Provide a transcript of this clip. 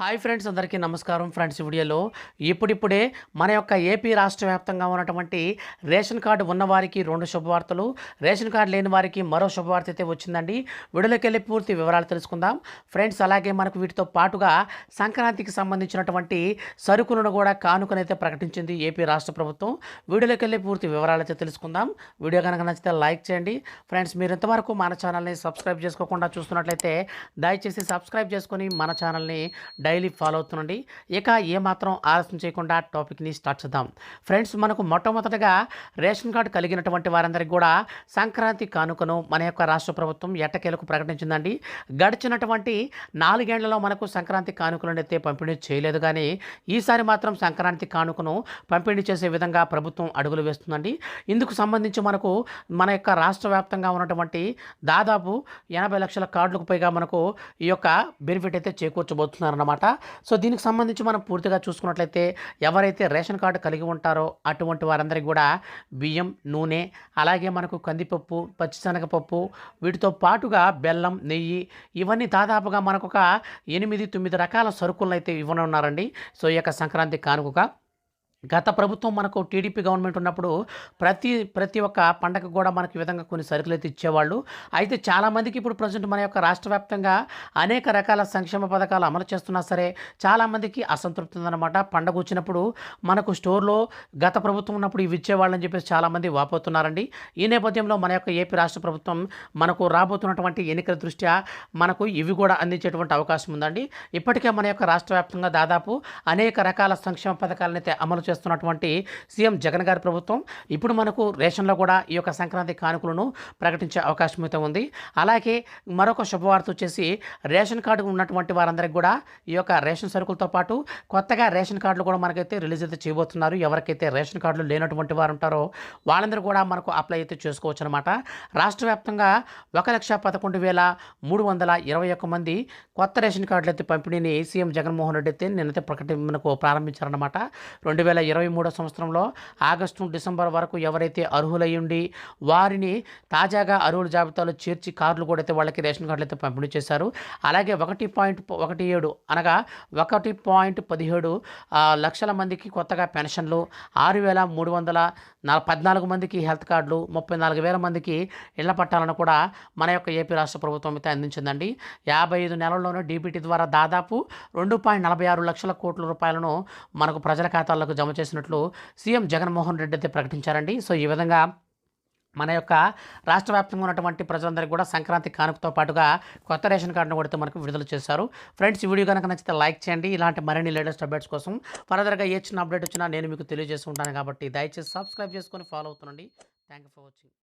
Hi friends అందరికీ నమస్కారం friends వీడియోలో. ఇప్పుడిప్పుడే మన యొక్క ఏపీ రాష్ట్ర వ్యాప్తంగా ఉన్నటువంటి రేషన్ కార్డు ఉన్నవారికి రెండు శుభవార్తలు రేషన్ కార్డు లేని వారికి మరో శుభవార్త అయితే వచ్చిందండి. వీడియోలోకి వెళ్ళి పూర్తి వివరాలు తెలుసుకుందాం. ఫ్రెండ్స్ అలాగే మనకు వీటితో పాటుగా సంక్రాంతికి సంబంధించినటువంటి సరుకులను కూడా కానుకనైతే ప్రకటించింది ఏపీ రాష్ట్ర ప్రభుత్వం. వీడియోలోకి వెళ్ళి పూర్తి వివరాలు అయితే తెలుసుకుందాం. వీడియో కనుక నచ్చితే లైక్ చేయండి. ఫ్రెండ్స్ మీరు ఇంతవరకు మన ఛానల్ని సబ్స్క్రైబ్ చేసుకోకుండా చూస్తున్నట్లయితే దయచేసి సబ్స్క్రైబ్ చేసుకొని మన ఛానల్ని డైలీ ఫాలో అవుతుండండి. ఇక ఏమాత్రం ఆలస్యం చేయకుండా టాపిక్ని స్టార్ట్ చేద్దాం. ఫ్రెండ్స్ మనకు మొట్టమొదటగా రేషన్ కార్డు కలిగినటువంటి వారందరికీ కూడా సంక్రాంతి కానుకను మన యొక్క రాష్ట్ర ప్రభుత్వం ఎట్టకేలకు ప్రకటించిందండి. గడిచినటువంటి నాలుగేళ్ళలో మనకు సంక్రాంతి కానుకలను అయితే పంపిణీ చేయలేదు. కానీ ఈసారి మాత్రం సంక్రాంతి కానుకను పంపిణీ చేసే విధంగా ప్రభుత్వం అడుగులు వేస్తుందండి. ఇందుకు సంబంధించి మనకు మన యొక్క రాష్ట్ర వ్యాప్తంగా ఉన్నటువంటి దాదాపు ఎనభై లక్షల కార్డులకు పైగా మనకు ఈ యొక్క బెనిఫిట్ అయితే చేకూర్చబోతున్నారన్నమాట. సో దీనికి సంబంధించి మనం పూర్తిగా చూసుకున్నట్లయితే ఎవరైతే రేషన్ కార్డు కలిగి ఉంటారో అటువంటి వారందరికీ కూడా బియ్యం నూనె అలాగే మనకు కందిపప్పు పచ్చిశనగపప్పు వీటితో పాటుగా బెల్లం నెయ్యి ఇవన్నీ దాదాపుగా మనకు ఒక ఎనిమిది తొమ్మిది రకాల సరుకులను అయితే ఇవ్వనున్నారండి. సో ఈ యొక్క సంక్రాంతి కానుకగా గత ప్రభుత్వం మనకు టీడీపీ గవర్నమెంట్ ఉన్నప్పుడు ప్రతి ప్రతి ఒక్క పండగ కూడా మనకి ఈ విధంగా కొన్ని సరుకులు అయితే ఇచ్చేవాళ్ళు. అయితే చాలామందికి ఇప్పుడు ప్రజెంట్ మన యొక్క రాష్ట్ర వ్యాప్తంగా అనేక రకాల సంక్షేమ పథకాలు అమలు చేస్తున్నా సరే చాలామందికి అసంతృప్తి ఉందన్నమాట. పండగ వచ్చినప్పుడు మనకు స్టోర్లో గత ప్రభుత్వం ఉన్నప్పుడు ఇవి ఇచ్చేవాళ్ళని చెప్పేసి చాలామంది వాపోతున్నారండి. ఈ నేపథ్యంలో మన యొక్క ఏపీ రాష్ట్ర ప్రభుత్వం మనకు రాబోతున్నటువంటి ఎన్నికల దృష్ట్యా మనకు ఇవి కూడా అందించేటువంటి అవకాశం ఉందండి. ఇప్పటికే మన యొక్క రాష్ట్ర వ్యాప్తంగా దాదాపు అనేక రకాల సంక్షేమ పథకాలను అయితే అమలు చేస్తున్నటువంటి సీఎం జగన్ గారి ప్రభుత్వం ఇప్పుడు మనకు రేషన్లో కూడా ఈ యొక్క సంక్రాంతి కానుకలను ప్రకటించే అవకాశం అయితే ఉంది. అలాగే మరొక శుభవార్త వచ్చేసి రేషన్ కార్డు ఉన్నటువంటి వారందరికీ కూడా ఈ యొక్క రేషన్ సరుకులతో పాటు కొత్తగా రేషన్ కార్డులు కూడా మనకైతే రిలీజ్ అయితే చేయబోతున్నారు. ఎవరికైతే రేషన్ కార్డులు లేనటువంటి వారు ఉంటారో వాళ్ళందరూ కూడా మనకు అప్లై అయితే చేసుకోవచ్చు అనమాట రాష్ట్ర వ్యాప్తంగా ఒక లక్ష పదకొండు వేల మూడు వందల ఇరవై ఒక్క మంది కొత్త రేషన్ కార్డులు అయితే పంపిణీని సీఎం జగన్మోహన్ రెడ్డి అయితే నిన్నైతే ప్రకటి మనకు ప్రారంభించారనమాట రెండు వేల ఇరవై మూడో సంవత్సరంలో ఆగస్టు డిసెంబర్ వరకు ఎవరైతే అర్హులయ్యుండి వారిని తాజాగా అర్హుల జాబితాలో చేర్చి కార్లు కూడా అయితే వాళ్ళకి రేషన్ కార్డులు అయితే పంపిణీ చేశారు. అలాగే ఒకటి పాయింట్ ఒకటి ఏడు అనగా ఒకటి పాయింట్ పదిహేడు లక్షల మందికి కొత్తగా పెన్షన్లు ఆరు వేల మూడు వందల పద్నాలుగు మందికి హెల్త్ కార్డులు ముప్పై నాలుగు వేల మందికి ఇళ్ళ పట్టాలను కూడా మన యొక్క ఏపీ రాష్ట్ర ప్రభుత్వం అయితే అందించిందండి. యాభై ఐదు నెలల్లోనూ డీబీటీ ద్వారా దాదాపు రెండు పాయింట్ నలభై ఆరు లక్షల కోట్ల రూపాయలను మనకు ప్రజల ఖాతాలకు జమ చేసినట్లు సీఎం జగన్మోహన్ రెడ్డి అయితే ప్రకటించారండి. సో ఈ విధంగా మన యొక్క రాష్ట్ర వ్యాప్తంగా ఉన్నటువంటి ప్రజలందరికీ కూడా సంక్రాంతి కానుకతో పాటుగా కొత్త రేషన్ కార్డును కూడా మనకు విడుదల చేశారు. ఫ్రెండ్స్ ఈ వీడియో కనుక నచ్చితే లైక్ చేయండి. ఇలాంటి మరిన్ని లేటెస్ట్ అప్డేట్స్ కోసం ఫర్దర్గా ఏ చిన్న అప్డేట్ వచ్చినా నేను మీకు తెలియజేసి ఉంటాను కాబట్టి దయచేసి సబ్స్క్రైబ్ చేసుకొని follow అవుతుండండి. Thank you for watching.